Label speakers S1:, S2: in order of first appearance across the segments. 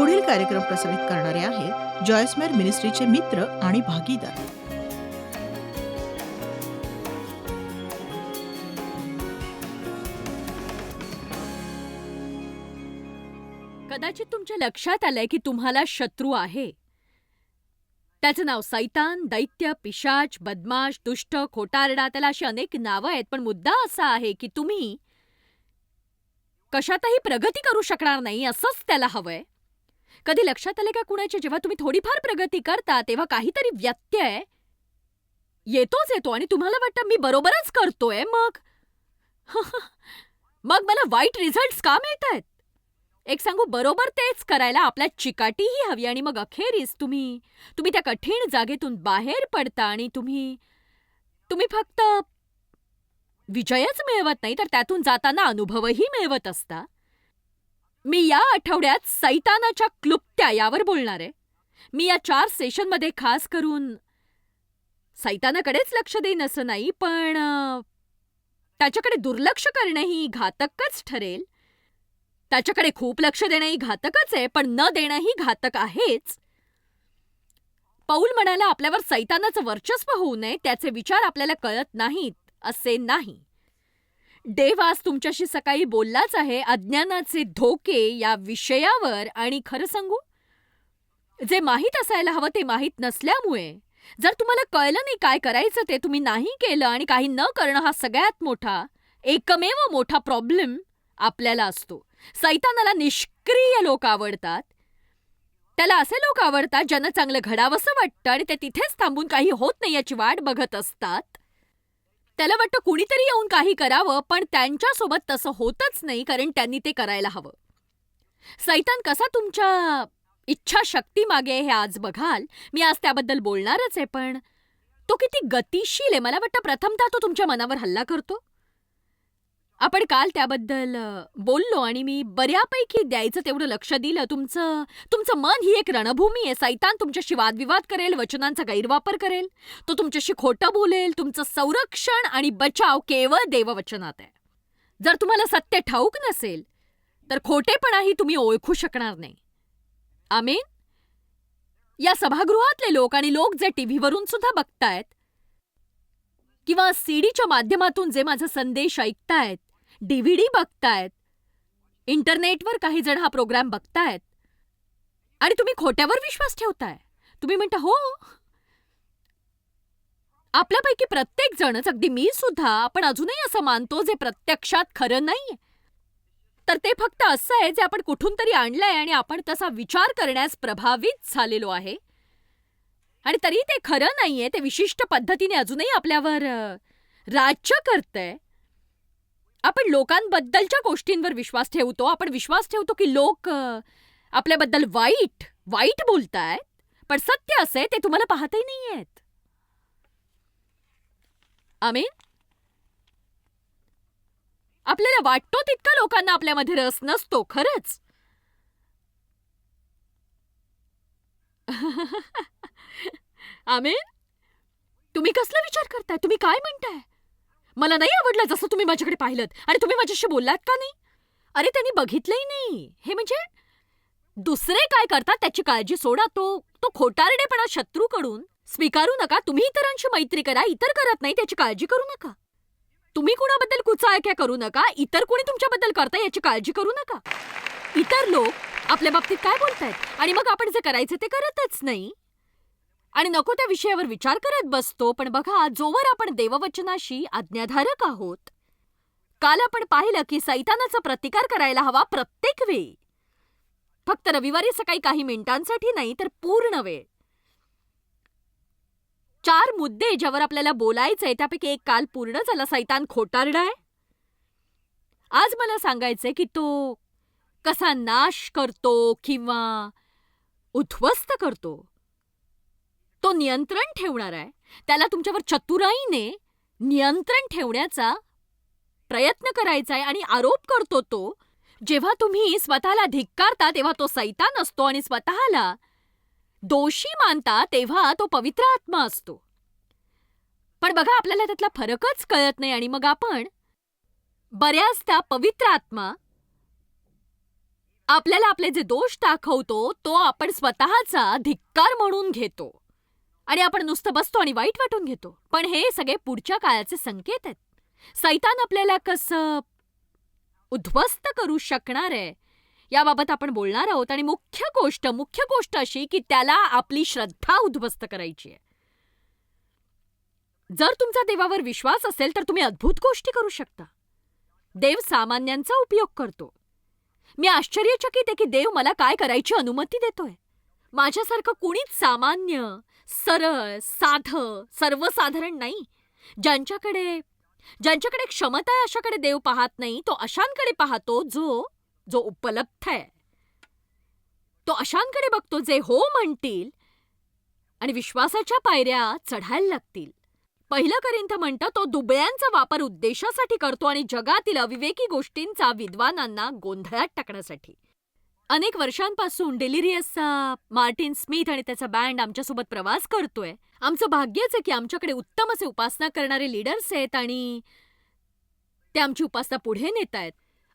S1: पुढील कार्यक्रम प्रसारित करणारे आहेत जॉयस्मेर मिनिस्ट्रीचे मित्र आणि भागीदार.
S2: कदाचित तुमच्या लक्षात आलंय की तुम्हाला शत्रू आहे. त्याचं नाव सैतान दैत्य पिशाच बदमाश दुष्ट खोटारडा त्याला अशी अनेक नावं आहेत पण मुद्दा असा आहे की तुम्ही कशातही प्रगती करू शकणार नाही असंच त्याला हवंय. कधी लक्षात आले का कुणाच्या जेव्हा तुम्ही थोडीफार प्रगती करता तेव्हा काहीतरी व्यत्यय येतोच येतो आणि तुम्हाला वाटतं मी बरोबरच करतोय मग? मग मला वाईट रिझल्ट्स का मिळत आहेत एक सांगू बरोबर तेच करायला आपल्या चिकाटीही हवी आणि मग अखेरीस तुम्ही तुम्ही त्या कठीण जागेतून बाहेर पडता आणि तुम्ही तुम्ही फक्त विजयच मिळवत नाही तर त्यातून जाताना अनुभवही मिळवत असता. मी या आठवड्यात सैतानाच्या क्लुप्त्या यावर बोलणार आहे. मी या चार सेशनमध्ये खास करून सैतानाकडेच लक्ष देईन असं नाही पण अ, त्याच्याकडे दुर्लक्ष करणंही घातकच ठरेल. त्याच्याकडे खूप लक्ष देणंही घातकच आहे पण न देणंही घातक आहेच. पौल म्हणाला आपल्यावर सैतानाचं वर्चस्व होऊ नये त्याचे विचार आपल्याला कळत नाहीत असे नाही. देव आज तुमच्याशी सकाळी बोललाच आहे अज्ञानाचे धोके या विषयावर आणि खरं सांगू? जे माहीत असायला हवं ते माहीत नसल्यामुळे जर तुम्हाला कळलं नाही काय करायचं ते तुम्ही नाही केलं आणि काही न करणं हा सगळ्यात मोठा एकमेव मोठा प्रॉब्लेम आपल्याला असतो. सैतानाला निष्क्रिय लोक आवडतात. त्याला असे लोक आवडतात ज्यांना चांगलं घडावंसं वाटतं आणि ते तिथेच थांबून काही होत नाही याची वाट बघत असतात. त्याला वाटतं कुणीतरी येऊन काही करावं पण त्यांच्यासोबत तसं होतच नाही कारण त्यांनी ते करायला हवं. सैतान कसा तुमच्या इच्छाशक्ती मागे हे आज बघाल. मी आज त्याबद्दल बोलणारच आहे पण तो किती गतिशील आहे. मला वाटतं प्रथमतः तो तुमच्या मनावर हल्ला करतो. आपण काल त्याबद्दल अ, बोललो आणि मी बऱ्यापैकी द्यायचं तेवढं लक्ष दिलं. तुमचं तुमचं मन ही एक रणभूमी आहे. सैतान तुमच्याशी वादविवाद करेल वचनांचा गैरवापर करेल. तो तुमच्याशी खोटं बोलेल. तुमचं संरक्षण आणि बचाव केवळ देववचनात आहे. जर तुम्हाला सत्य ठाऊक नसेल तर खोटेपणाही तुम्ही ओळखू शकणार नाही. आमेन? या सभागृहातले लोक आणि लोक जे टीव्हीवरून सुद्धा बघतायत किंवा सीडीच्या माध्यमातून जे माझा संदेश ऐकतायत डीव्हीडी बघतायत. इंटरनेटवर काही जण हा प्रोग्राम बघतायत. आणि तुम्ही खोट्यावर विश्वास ठेवताय. तुम्ही म्हणता हो. आपल्यापैकी प्रत्येक जणच अगदी मी सुद्धा आपण अजूनही असं मानतो जे प्रत्यक्षात खरं नाहीये. तर ते फक्त असं आहे जे आपण कुठून तरी आणलंय आणि आपण तसा विचार करण्यास प्रभावित झालेलो आहे. आणि तरी ते खरं नाहीये ते विशिष्ट पद्धतीने अजूनही आपल्यावर राज्य करतंय. आपण लोकांबद्दलच्या गोष्टींवर विश्वास ठेवतो. आपण विश्वास ठेवतो की लोक आपल्याबद्दल वाईट वाईट बोलतायत पण सत्य असे ते तुम्हाला पाहतही नाहीयेत. आमीन? आपल्याला वाटतो तितका लोकांना आपल्यामध्ये रस नसतो खरंच. आमीन? तुम्ही कसला विचार करताय? तुम्ही काय म्हणताय? मला नाही आवडलं जसं तुम्ही माझ्याकडे पाहिलं आणि तुम्ही माझ्याशी बोललात का नाही? अरे त्यांनी बघितलंही नाही. हे म्हणजे दुसरे काय करतात त्याची काळजी सोडा. तो तो खोटारडेपणा शत्रूकडून स्वीकारू नका. तुम्ही इतरांशी मैत्री करा. इतर करत नाही त्याची काळजी करू नका. तुम्ही कुणाबद्दल कुचाळक्या करू नका. इतर कुणी तुमच्याबद्दल करता याची काळजी करू नका. इतर लोक आपल्या बाबतीत काय बोलतायत? आणि मग आपण जे करायचं ते करतच नाही. आणि नको त्या विषयावर विचार करत बसतो पण बघा जोवर आपण देववचनाशी आज्ञाधारक आहोत. काल आपण पाहिलं की सैतानाचा प्रतिकार करायला हवा प्रत्येक वेळी. फक्त रविवारी सकाळी काही मिनिटांसाठी नाही तर पूर्ण वेळ. चार मुद्दे ज्यावर आपल्याला बोलायचंय त्यापैकी एक काल पूर्ण झाला. सैतान खोटारडाय आज मला सांगायचंय की तो कसा नाश करतो किंवा उद्ध्वस्त करतो. तो नियंत्रण ठेवणार आहे. त्याला तुमच्यावर चतुराईने नियंत्रण ठेवण्याचा प्रयत्न करायचा आहे आणि आरोप करतो तो जेव्हा तुम्ही स्वतःला धिक्कारता तेव्हा तो सैतान असतो आणि स्वतःला दोषी मानता तेव्हा तो पवित्र आत्मा असतो. पण बघा आपल्याला त्यातला फरकच कळत नाही आणि मग आपण बऱ्याचदा पवित्र आत्मा आपल्याला आपले जे दोष दाखवतो तो आपण स्वतःचा धिक्कार म्हणून घेतो. आणि आपण नुसतं बसतो आणि वाईट वाटून घेतो. पण हे सगळे पुढच्या काळाचे संकेत आहेत. सैतान आपल्याला कसं उद्ध्वस्त करू शकणार आहे? याबाबत आपण बोलणार आहोत आणि मुख्य गोष्ट मुख्य गोष्ट अशी की त्याला आपली श्रद्धा उद्ध्वस्त करायची आहे. जर तुमचा देवावर विश्वास असेल तर तुम्ही अद्भुत गोष्टी करू शकता. देव सामान्यांचा उपयोग करतो. मी आश्चर्यचकित आहे की देव मला काय करायची अनुमती देतोय. माझ्यासारखं कुणीच सामान्य सरळ साधं सर्वसाधारण नाही. ज्यांच्याकडे ज्यांच्याकडे क्षमता आहे अशाकडे देव पाहत नाही तो अशांकडे पाहतो जो जो उपलब्ध आहे. तो अशांकडे बघतो जे हो म्हणतील आणि विश्वासाच्या पायऱ्या चढायला लागतील. पहिलं करिंथ म्हणतं तो दुबळ्यांचा वापर उद्देशासाठी करतो आणि जगातील अविवेकी गोष्टींचा विद्वानांना गोंधळात टाकण्यासाठी. अनेक वर्षांपासून डेलिरियसचा मार्टिन स्मिथ आणि त्याचा बँड आमच्यासोबत प्रवास करतोय. आमचं भाग्यच आहे की आमच्याकडे उत्तम असे उपासना करणारे लीडर्स आहेत आणि ते आमची उपासना पुढे नेत आहेत.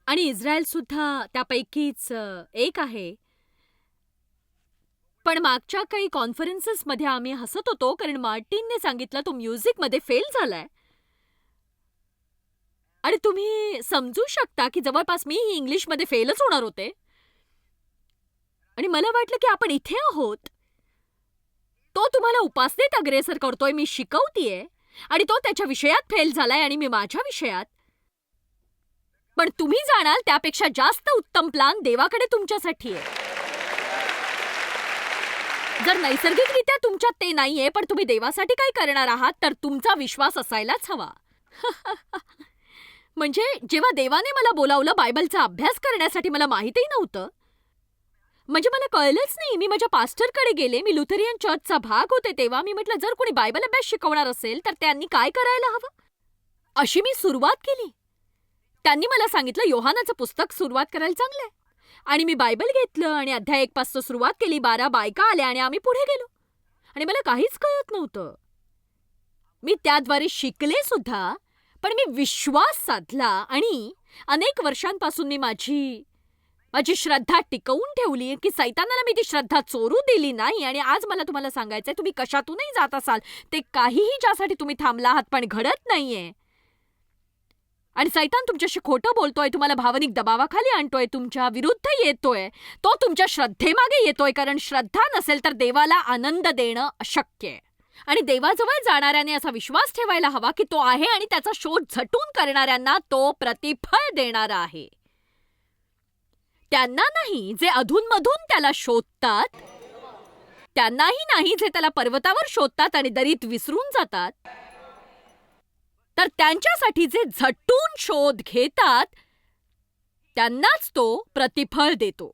S2: आणि इस्रायलसुद्धा त्यापैकीच एक आहे. पण मागच्या काही कॉन्फरन्सेसमध्ये आम्ही हसत होतो कारण मार्टिनने सांगितलं तो म्युझिकमध्ये फेल झालाय. आणि तुम्ही समजू शकता की जवळपास मी ही इंग्लिशमध्ये फेलच होणार होते. आणि मला वाटलं की आपण इथे आहोत. तो तुम्हाला उपासनेत अग्रेसर करतोय मी शिकवतीये. आणि तो त्याच्या विषयात फेल झालाय आणि मी माझ्या विषयात. पण तुम्ही जाणाल त्यापेक्षा जास्त उत्तम प्लान देवाकडे तुमच्यासाठी आहे. जर नैसर्गिकरित्या तुमच्यात ते नाहीये पण तुम्ही देवासाठी काही करणार आहात तर तुमचा विश्वास असायलाच हवा. म्हणजे जेव्हा देवाने मला बोलावलं बायबलचा अभ्यास करण्यासाठी मला माहितही नव्हतं म्हणजे मला कळलंच नाही. मी माझ्या पास्टरकडे गेले. मी लुथेरियन चर्चचा भाग होते तेव्हा. मी म्हटलं जर कोणी बायबल अभ्यास शिकवणार असेल तर त्यांनी काय करायला हवं? अशी मी सुरुवात केली. त्यांनी मला सांगितलं योहानाचं पुस्तक सुरुवात करायला चांगलंय आणि मी बायबल घेतलं आणि अध्याय एक पासून सुरुवात केली. बारा बायका आल्या आणि आम्ही पुढे गेलो. आणि मला काहीच कळत नव्हतं. मी त्याद्वारे शिकले सुद्धा पण मी विश्वास साधला आणि अनेक वर्षांपासून मी माझी माझी श्रद्धा टिकवून ठेवली की सैतानाला मी ती श्रद्धा चोरू दिली नाही. आणि आज मला तुम्हाला सांगायचंय तुम्ही कशातूनही जात असाल ते काहीही ज्यासाठी तुम्ही थांबला आहात पण घडत नाहीये. आणि सैतान तुमच्याशी खोटं बोलतोय तुम्हाला भावनिक दबावाखाली आणतोय तुमच्या विरुद्ध येतोय. तो तुमच्या श्रद्धेमागे येतोय कारण श्रद्धा नसेल तर देवाला आनंद देणं अशक्य आहे. आणि देवाजवळ जाणाऱ्याने असा विश्वास ठेवायला हवा की तो आहे आणि त्याचा शोध झटून करणाऱ्यांना तो प्रतिफळ देणारा आहे. त्यांना नाही जे अधूनमधून त्याला शोधतात त्यांनाही नाही जे त्याला पर्वतावर शोधतात आणि दरीत विसरून जातात. तर त्यांच्यासाठी जे झटून शोध घेतात त्यांनाच तो प्रतिफळ देतो.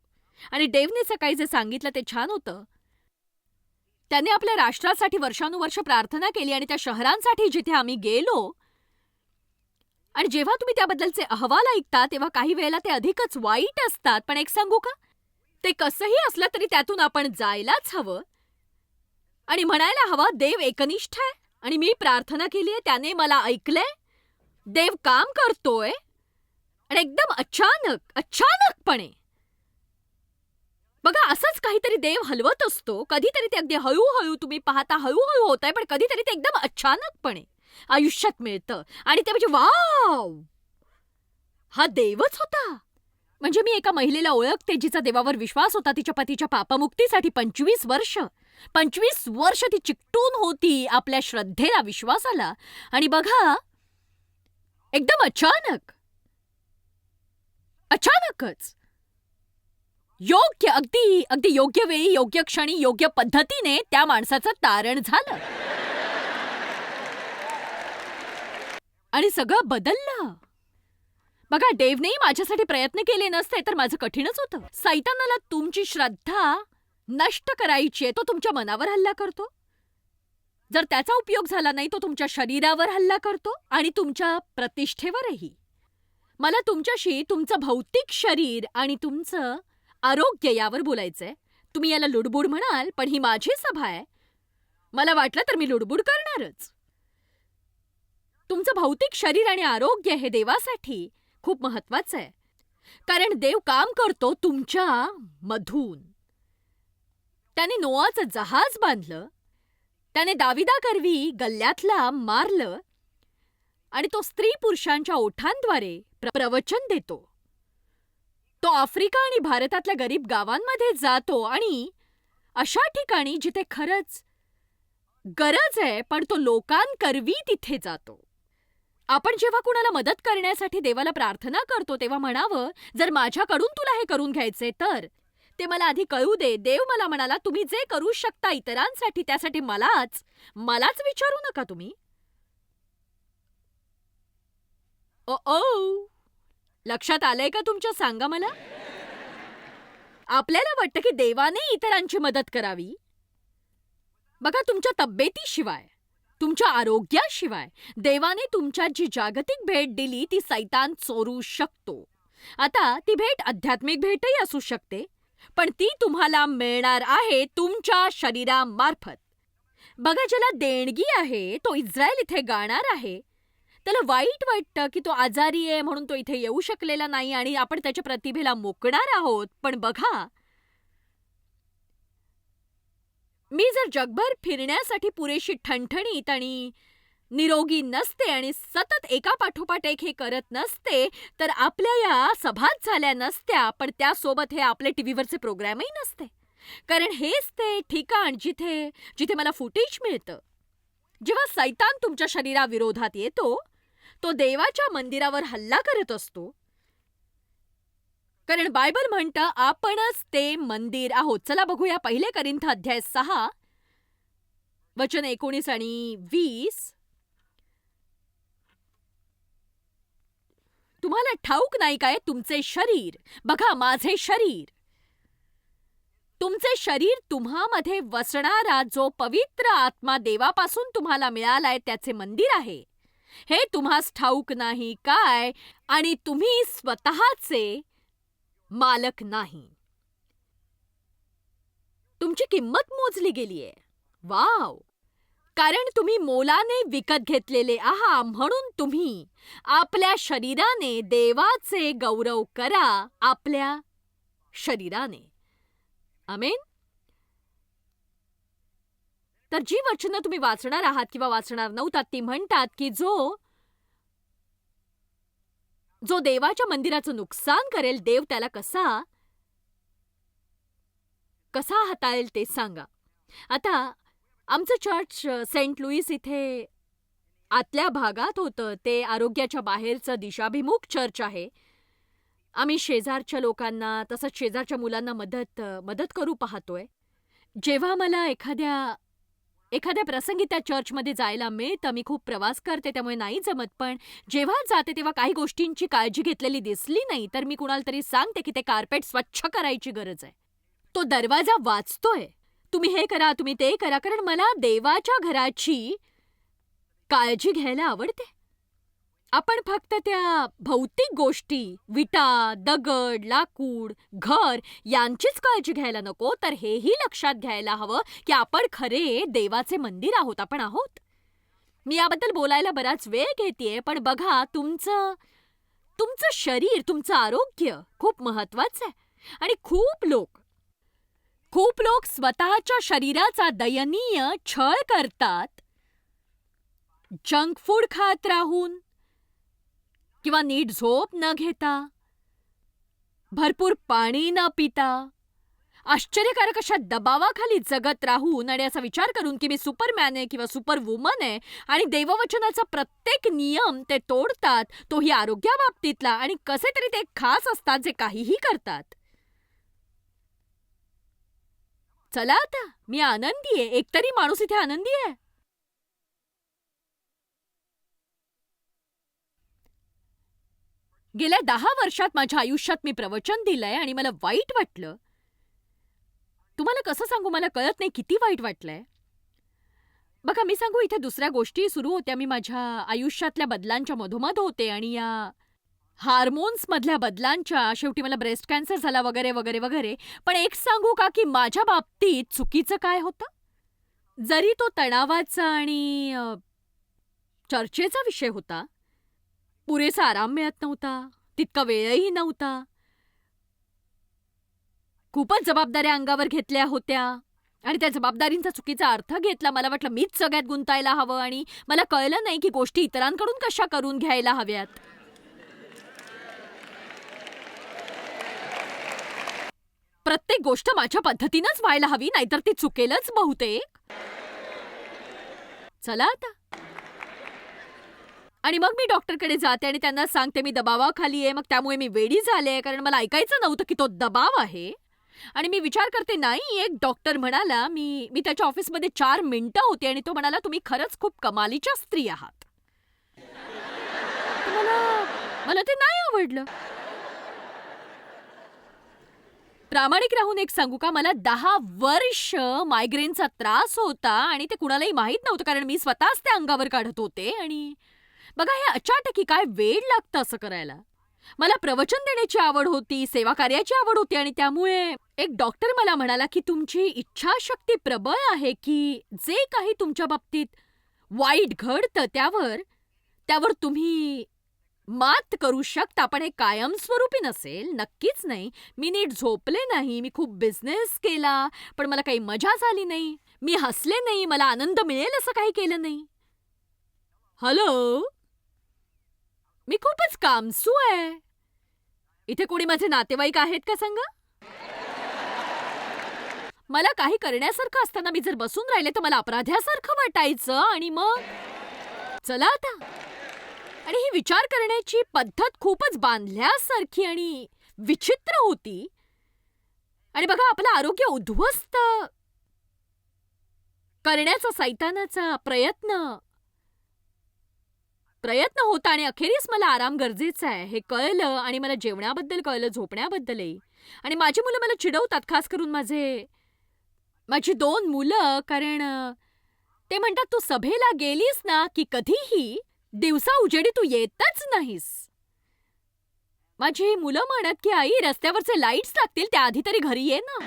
S2: आणि देवने सकाळी जे सांगितलं ते छान होतं. त्याने आपल्या राष्ट्रासाठी वर्षानुवर्ष प्रार्थना केली आणि त्या शहरांसाठी जिथे आम्ही गेलो आणि जेव्हा तुम्ही त्याबद्दलचे अहवाल ऐकता तेव्हा काही वेळेला ते अधिकच वाईट असतात. पण एक सांगू का? ते कसंही असलं तरी त्यातून आपण जायलाच हवं. आणि म्हणायला हवं देव एकनिष्ठ आहे आणि मी प्रार्थना केली आहे त्याने मला ऐकलंय. देव काम करतोय आणि एकदम अचानक अचानकपणे. बघा असंच काहीतरी देव हलवत असतो. कधीतरी ते अगदी हळूहळू तुम्ही पाहता हळूहळू होत आहे पण कधीतरी ते एकदम अचानकपणे. आयुष्यात मिळतं. आणि ते म्हणजे वाव! हा देवच होता. म्हणजे मी एका महिलेला ओळखते जिचा देवावर विश्वास होता तिच्या पतीच्या पापमुक्तीसाठी पंचवीस वर्ष. पंचवीस वर्ष ती चिकटून होती आपल्या श्रद्धेला विश्वासाला. आणि बघा एकदम अचानक. अचानकच. योग्य अगदी अगदी योग्य वेळी योग्य क्षणी योग्य पद्धतीने त्या माणसाचं तारण झालं. आणि सगळं बदललं. बघा देवनेही माझ्यासाठी प्रयत्न केले नसते तर माझं कठीणच होतं. सैतानाला तुमची श्रद्धा नष्ट करायची आहे तो तुमच्या मनावर हल्ला करतो. जर त्याचा उपयोग झाला नाही तो तुमच्या शरीरावर हल्ला करतो आणि तुमच्या प्रतिष्ठेवरही. मला तुमच्याशी तुमचं भौतिक शरीर आणि तुमचं आरोग्य यावर बोलायचंय. तुम्ही याला लुडबुड म्हणाल पण ही माझी सभा आहे. मला वाटलं तर मी लुडबुड करणारच. तुमचं भौतिक शरीर आणि आरोग्य हे देवासाठी खूप महत्वाचं आहे. कारण देव काम करतो तुमच्या मधून. त्याने नोआचं जहाज बांधलं त्याने दाविदा करवी गल्ल्यातला मारलं आणि तो स्त्री पुरुषांच्या ओठांद्वारे प्र- प्रवचन देतो. तो आफ्रिका आणि भारतातल्या गरीब गावांमध्ये जातो आणि अशा ठिकाणी जिथे खरंच गरज आहे पण तो लोकांकरवी तिथे जातो. आपण जेव्हा कुणाला मदत करण्यासाठी देवाला प्रार्थना करतो तेव्हा म्हणावं जर माझ्याकडून तुला हे करून घ्यायचे तर. ते मला आधी कळू दे. देव मला म्हणाला तुम्ही जे करू शकता इतरांसाठी त्यासाठी मलाच मलाच विचारू नका तुम्ही. ओ ओ लक्षात आलंय का तुमच्या सांगा मला? आपल्याला वाटतं की देवाने इतरांची मदत करावी? बघा तुमच्या तब्येतीशिवाय. तुमच्या आरोग्याशिवाय. देवाने तुमच्यात जी जागतिक भेट दिली ती सैतान चोरू शकतो. आता ती भेट आध्यात्मिक भेटही असू शकते पण ती तुम्हाला मिळणार आहे तुमच्या शरीरामार्फत. बघा ज्याला देणगी आहे तो इस्रायल इथे गाणार आहे. त्याला वाईट वाटतं की तो आजारी आहे म्हणून तो इथे येऊ शकलेला नाही आणि आपण त्याच्या प्रतिभेला मोकणार आहोत. पण बघा मी जर जगभर फिरण्यासाठी पुरेशी ठणठणीत आणि निरोगी नसते आणि सतत एका पाठोपाठ एक हे करत नसते तर आपल्या या सभाच झाल्या नसत्या पण त्यासोबत हे आपले टीव्हीवरचे प्रोग्रॅमही नसते. कारण हेच ते ठिकाण जिथे जिथे मला फुटेज मिळतं. जेव्हा सैतान तुमच्या शरीराविरोधात येतो तो देवाच्या मंदिरावर हल्ला करत असतो कारण बायबल म्हणतं आपणच ते मंदिर आहोत. चला बघूया पहिले करिंथ अध्याय सहा. वचन एकोणीस आणि वीस. तुम्हाला ठाऊक नाही काय? तुमचे शरीर. बघा माझे शरीर. तुमचे शरीर तुम्हामध्ये वसणारा जो पवित्र आत्मा देवापासून तुम्हाला मिळालाय त्याचे मंदिर आहे. हे तुम्हास ठाऊक नाही काय? आणि तुम्ही स्वतःचे मालक नाही. तुमची किंमत मोजली गेलीये. वाव! कारण तुम्ही मोलाने विकत घेतलेले आहात म्हणून तुम्ही आपल्या शरीराने देवाचे गौरव करा आपल्या शरीराने. अमेन तर जी वचनं तुम्ही वाचणार आहात किंवा वाचणार नव्हतात ती म्हणतात की जो जो देवाच्या मंदिराचं नुकसान करेल देव त्याला कसा कसा हाताळेल ते सांगा. आता आमचं चर्च सेंट लुईस इथे आतल्या भागात होतं. ते आरोग्याच्या बाहेरचं दिशाभिमुख चर्च आहे. आम्ही शेजारच्या लोकांना तसंच शेजारच्या मुलांना मदत मदत करू पाहतोय. जेव्हा मला एखाद्या एखाद्या प्रसंगी त्या चर्चमध्ये जायला मिळतं मी खूप प्रवास करते त्यामुळे नाही जमत. पण जेव्हा जाते तेव्हा काही गोष्टींची काळजी घेतलेली दिसली नाही तर मी कुणाला तरी सांगते की ते कार्पेट स्वच्छ करायची गरज आहे. तो दरवाजा वाचतोय. तुम्ही हे करा तुम्ही ते करा कारण मला देवाच्या घराची काळजी घ्यायला आवडते. आपण फक्त त्या भौतिक गोष्टी विटा दगड लाकूड घर यांचीच काळजी घ्यायला नको तर हेही लक्षात घ्यायला हवं की आपण खरे देवाचे मंदिर आहोत आपण आहोत. मी याबद्दल बोलायला बराच वेळ घेतेय पण बघा तुमचं तुमचं शरीर तुमचं आरोग्य खूप महत्वाचं आहे. आणि खूप लोक खूप लोक स्वतःच्या शरीराचा दयनीय छळ करतात. जंक फूड खात राहून किंवा नीट झोप न घेता. भरपूर पाणी न पिता. आश्चर्यकारक अशा दबावाखाली जगत राहून आणि असा विचार करून की मी सुपरमॅन आहे किंवा सुपर वुमन आहे आणि देववचनाचा प्रत्येक नियम ते तोडतात तोही आरोग्याबाबतीतला आणि कसे तरी ते खास असतात जे काहीही करतात. चला आता मी आनंदी आहे. एकतरी माणूस इथे आनंदी आहे. गेल्या दहा वर्षात माझ्या आयुष्यात मी प्रवचन दिलंय आणि मला वाईट वाटलं. तुम्हाला कसं सांगू? मला कळत नाही किती वाईट वाटलंय. बघा मी सांगू इथे दुसऱ्या गोष्टी सुरू होत्या. मी माझ्या आयुष्यातल्या बदलांच्या मधोमध होते आणि या हार्मोन्समधल्या बदलांच्या शेवटी मला ब्रेस्ट कॅन्सर झाला वगैरे वगैरे वगैरे. पण एक सांगू का की माझ्या बाबतीत चुकीचं काय होतं? जरी तो तणावाचा आणि चर्चेचा विषय होता पुरेसा आराम मिळत नव्हता. तितका वेळही नव्हता. खूपच जबाबदाऱ्या अंगावर घेतल्या होत्या. आणि त्या जबाबदारींचा चुकीचा अर्थ घेतला. मला वाटलं मीच सगळ्यात गुंतायला हवं आणि मला कळलं नाही की गोष्टी इतरांकडून कशा करून घ्यायला हव्यात. प्रत्येक गोष्ट माझ्या पद्धतीनंच व्हायला हवी नाहीतर ती चुकेलच बहुतेक. चला आता. आणि मग मी डॉक्टरकडे जाते आणि त्यांना सांगते मी दबावाखाली आहे मग त्यामुळे मी वेडी झाले कारण मला ऐकायचं नव्हतं की तो दबाव आहे. आणि मी विचार करते नाही एक डॉक्टर म्हणाला मी मी त्याच्या ऑफिसमध्ये चार मिनिटं होती आणि तो म्हणाला तुम्ही खरंच खूप कमालीच्या स्त्री आहात. मला मला ते नाही आवडलं. प्रामाणिक राहून एक सांगू का? मला दहा वर्ष मायग्रेनचा त्रास होता आणि ते कुणालाही माहीत नव्हतं कारण मी स्वतःच त्या अंगावर काढत होते आणि बघा हे अचाटकी काय वेळ लागतं असं करायला. मला प्रवचन देण्याची आवड होती सेवा कार्याची आवड होती आणि त्यामुळे एक डॉक्टर मला म्हणाला की तुमची इच्छाशक्ती प्रबळ आहे की जे काही तुमच्या बाबतीत वाईट घडतं त्यावर त्यावर तुम्ही मात करू शकता पण हे कायमस्वरूपी नसेल नक्कीच नाही. मी नीट झोपले नाही मी खूप बिझनेस केला पण मला काही मजा झाली नाही. मी हसले नाही मला आनंद मिळेल असं काही केलं नाही. हॅलो मी खूपच कामसू आहे. इथे कोणी माझे नातेवाईक आहेत का सांगा? मला काही करण्यासारखं असताना मी जर बसून राहिले तर मला अपराध्यासारखं वाटायचं आणि मग? चला आता. आणि ही विचार करण्याची पद्धत खूपच बांधल्यासारखी आणि विचित्र होती. आणि बघा आपलं आरोग्य उद्ध्वस्त. करण्याचा सैतानाचा प्रयत्न. प्रयत्न होता आणि अखेरीस मला आराम गरजेचा आहे. हे कळलं आणि मला जेवणाबद्दल कळलं झोपण्याबद्दलही. आणि माझी मुलं मला चिडवतात खास करून माझे माझी दोन मुलं कारण ते म्हणतात तू सभेला गेलीस ना की कधीही? दिवसा उजेडी तू येतच नाहीस. माझी मुलं म्हणत की आई रस्त्यावरचे लाईट्स लागतील त्याआधी तरी घरी ये ना.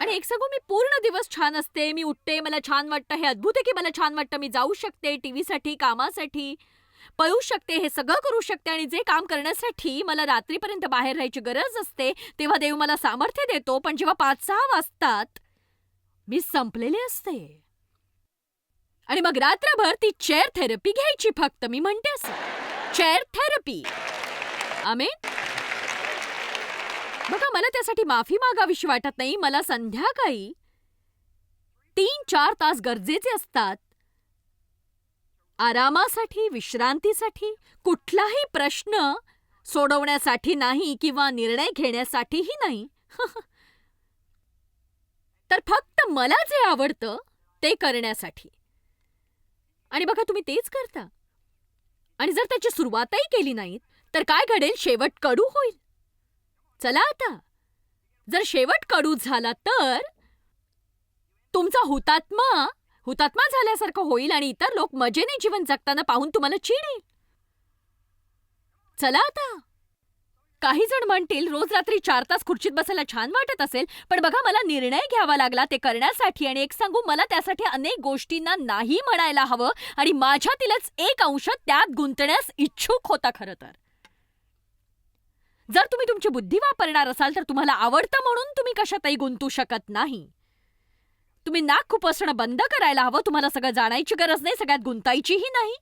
S2: आणि एक सांगू मी पूर्ण दिवस छान असते. मी उठते मला छान वाटतं हे अद्भुत आहे की मला छान वाटतं. मी जाऊ शकते टीव्हीसाठी कामासाठी पळू शकते हे सगळं करू शकते आणि जे काम करण्यासाठी मला रात्रीपर्यंत बाहेर राहायची गरज असते तेव्हा देव मला सामर्थ्य देतो. पण जेव्हा पाच सहा वाजतात मी संपलेले असते. आणि मग रात्रभर ती चेअर थेरपी घ्यायची फक्त. मी म्हणते असं. चेअर थेरपी आमेन बघा मला त्यासाठी माफी मागावीशी वाटत नाही. मला संध्याकाळी तीन चार तास गरजेचे असतात. आरामासाठी विश्रांतीसाठी कुठलाही प्रश्न सोडवण्यासाठी नाही किंवा निर्णय घेण्यासाठीही नाही. तर फक्त मला जे आवडतं ते करण्यासाठी. आणि बघा तुम्ही तेच करता. आणि जर त्याची सुरुवातही केली नाहीत तर काय घडेल? शेवट कडू होईल. चला आता. जर शेवट कडू झाला तर? तुमचा हुतात्मा हुतात्मा झाल्यासारखं होईल आणि इतर लोक मजेने जीवन जगताना पाहून तुम्हाला चीड येईल चला आता. काही जण म्हणतील रोज रात्री चार तास खुर्चीत बसायला छान वाटत असेल पण बघा मला निर्णय घ्यावा लागला ते करण्यासाठी आणि एक सांगू मला त्यासाठी अनेक गोष्टींना नाही म्हणायला हवं आणि माझ्यातीलच एक अंश त्यात गुंतण्यास इच्छुक होता खरं तर. जर तुम्ही तुमची बुद्धी वापरणार असाल तर तुम्हाला आवडतं म्हणून तुम्ही कशातही गुंतू शकत नाही. तुम्ही नाक खुपसणं बंद करायला हवं तुम्हाला सगळं जाणायची गरज नाही सगळ्यात गुंतायचीही नाही.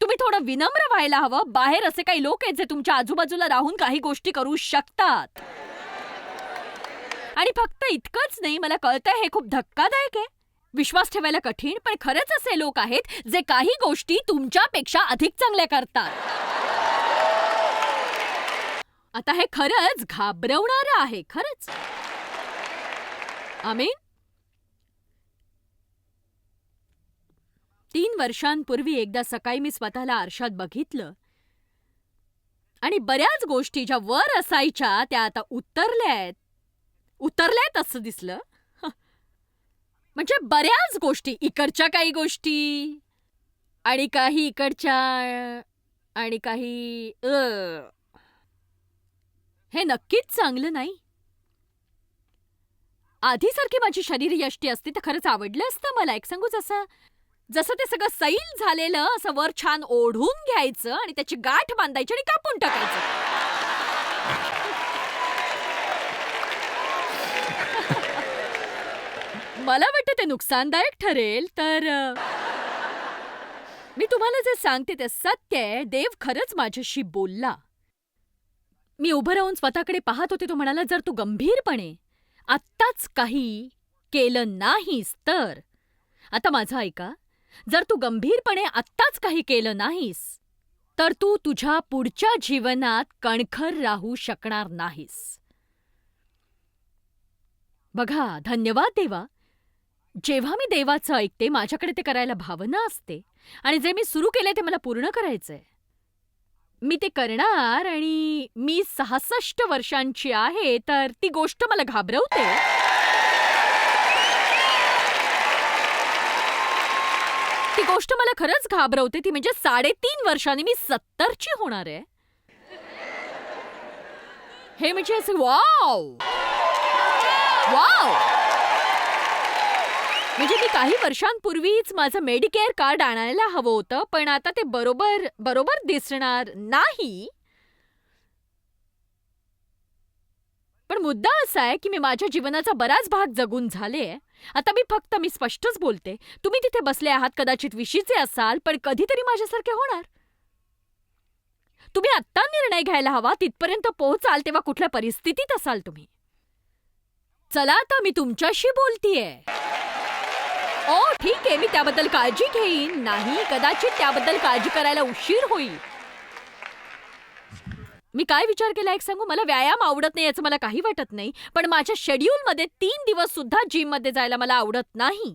S2: तुम्ही थोडं विनम्र व्हायला हवं बाहेर असे काही लोक आहेत जे तुमच्या आजूबाजूला राहून काही गोष्टी करू शकतात. आणि फक्त इतकंच नाही मला कळतंय हे खूप धक्कादायक आहे. विश्वास ठेवायला कठीण पण खरंच असे लोक आहेत जे काही गोष्टी तुमच्यापेक्षा अधिक चांगल्या करतात. आता हे खरंच घाबरवणारं आहे खरंच. आमीन तीन वर्षांपूर्वी एकदा सकाळी मी स्वतःला आरशात बघितलं. आणि बऱ्याच गोष्टी ज्या वर असायच्या त्या आता उतरल्या आहेत उतरल्यात असं दिसलं. म्हणजे बऱ्याच गोष्टी इकडच्या काही गोष्टी आणि काही इकडच्या आणि काही अ. हे नक्कीच चांगलं नाही. आधीसारखी माझी शरीर यष्टी असती तर खरंच आवडलं असतं मला. एक सांगूच असं जसं ते सगळं सैल झालेलं असं वर छान ओढून घ्यायचं आणि त्याची गाठ बांधायची आणि कापून टाकायचं. मला वाटतं ते नुकसानदायक ठरेल तर अ, मी तुम्हाला जे सांगते ते सत्य आहे. देव खरंच माझ्याशी बोलला. मी उभं राहून स्वतःकडे पाहत होते तो म्हणाला जर तू गंभीरपणे आत्ताच काही केलं नाहीस तर. आता माझं ऐका जर तू गंभीरपणे आत्ताच काही केलं नाहीस तर तू तुझ्या पुढच्या जीवनात कणखर राहू शकणार नाहीस. बघा धन्यवाद देवा. जेव्हा मी देवाचं ऐकते माझ्याकडे ते करायला भावना असते आणि जे मी सुरू केलंय ते मला पूर्ण करायचंय. मी ते करणार आणि मी सहासष्ट वर्षांची आहे तर ती गोष्ट मला घाबरवते. ती गोष्ट मला खरंच घाबरवते ती म्हणजे साडेतीन वर्षांनी मी सत्तरची होणार आहे. हे म्हणजे असे वाव! वाव! म्हणजे मी काही वर्षांपूर्वीच माझं मेडिकेअर कार्ड आणायला हवं होतं पण आता ते बरोबर बरोबर दिसणार नाही. पण मुद्दा असा आहे की मी माझ्या जीवनाचा बराच भाग जगून झाले आता मी फक्त मी स्पष्टच बोलते. तुम्ही तिथे बसले आहात कदाचित विशीचे असाल पण कधीतरी माझ्यासारखे होणार. तुम्ही आत्ता निर्णय घ्यायला हवा तिथपर्यंत पोहोचाल तेव्हा कुठल्या परिस्थितीत असाल तुम्ही. चला आता मी तुमच्याशी बोलतीये. ओ ठीक आहे मी त्याबद्दल काळजी घेईन. नाही कदाचित त्याबद्दल काळजी करायला उशीर होईल. मी काय विचार केला एक सांगू? मला व्यायाम आवडत नाही याचं मला काही वाटत नाही. पण माझ्या शेड्यूलमध्ये तीन दिवस सुद्धा जिममध्ये जायला मला आवडत नाही.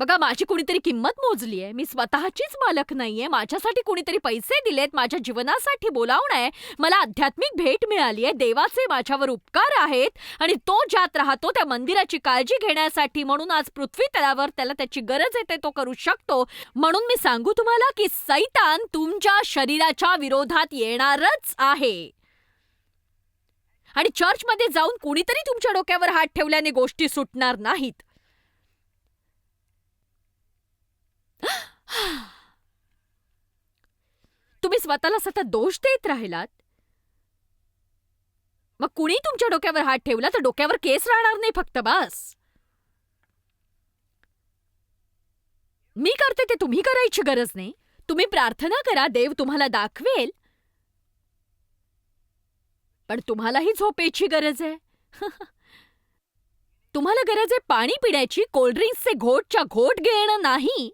S2: बघा माझी कुणीतरी किंमत मोजली आहे. मी स्वतःचीच मालक नाहीये. माझ्यासाठी कुणीतरी पैसे दिलेत. माझ्या जीवनासाठी बोलावणं मला आध्यात्मिक भेट मिळाली आहे. देवाचे माझ्यावर उपकार आहेत आणि तो ज्यात राहतो त्या मंदिराची काळजी घेण्यासाठी म्हणून आज पृथ्वी तलावर त्याला त्याची गरज येते तो करू शकतो. म्हणून मी सांगू तुम्हाला की सैतान तुमच्या शरीराच्या विरोधात येणारच आहे. आणि चर्चमध्ये जाऊन कुणीतरी तुमच्या डोक्यावर हात ठेवल्याने गोष्टी सुटणार नाहीत. तुम्ही स्वतःला सतत दोष देत राहिलात? मग कुणी तुमच्या डोक्यावर हात ठेवला तर डोक्यावर केस राहणार नाही फक्त बस. मी करते ते तुम्ही करायची गरज नाही. तुम्ही प्रार्थना करा देव तुम्हाला दाखवेल. पण तुम्हालाही झोपेची गरज आहे. तुम्हाला गरज आहे पाणी पिण्याची कोल्ड्रिंक्सचे घोटच्या घोट घेणं नाही.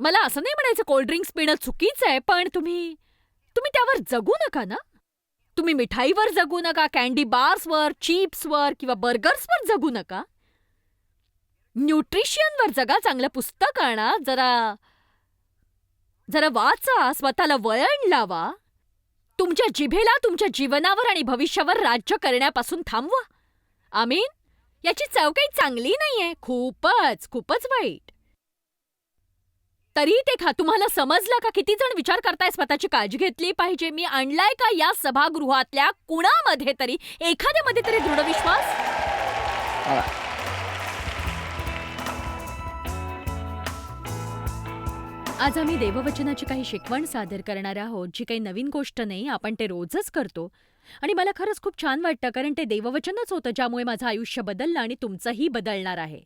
S2: मला असं नाही म्हणायचं कोल्ड्रिंक्स पिणं चुकीचं आहे पण तुम्ही तुम्ही त्यावर जगू नका ना. तुम्ही मिठाईवर जगू नका कॅन्डी बार्सवर चिप्सवर किंवा बर्गर्सवर जगू नका. न्यूट्रिशियनवर जगा चांगलं पुस्तक आणा जरा जरा वाचा स्वतःला वळण लावा. तुमच्या जिभेला तुमच्या जीवनावर आणि भविष्यावर राज्य करण्यापासून थांबवा. आमीन याची चव काही चांगली नाहीये. खूपच खूपच वाईट. तरी ते खा तुम्हाला समजलं का? किती जण विचार करताय स्वतःची काळजी घेतली पाहिजे? मी आणलाय का या सभागृहातल्या कुणामध्ये तरी? एखाद्यामध्ये तरी दृढ विश्वास आज आम्ही देववचनाची काही शिकवण सादर करणार आहोत जी काही नवीन गोष्ट नाही आपण ते रोजच करतो. आणि मला खरंच खूप छान वाटतं कारण ते देववचनच होतं ज्यामुळे माझं आयुष्य बदललं आणि तुमचंही बदलणार आहे.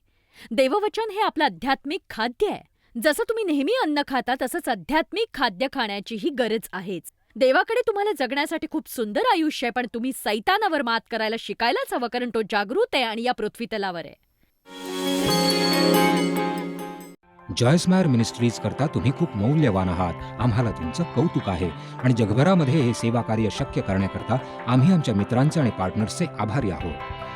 S2: देववचन हे आपलं आध्यात्मिक खाद्य आहे. जसं तुम्ही नेहमी अन्न खाता तसंच आध्यात्मिक खाद्य खाण्याचीही गरज आहेच. देवाकडे तुम्हाला जगण्यासाठी खूप सुंदर आयुष्य आहे पण तुम्ही सैतानावर मात करायला शिकायलाच हवं कारण तो जागृत आहे आणि या पृथ्वीतलावर आहे.
S3: जॉयस मायर मिनिस्ट्रीज करता तुम्ही खूप मौल्यवान आहात. आम्हाला तुमचं कौतुक आहे. आणि जगभरामध्ये हे सेवा कार्य शक्य करण्याकरता आम्ही आमच्या मित्रांचे आणि पार्टनर्सचे आभारी आहोत.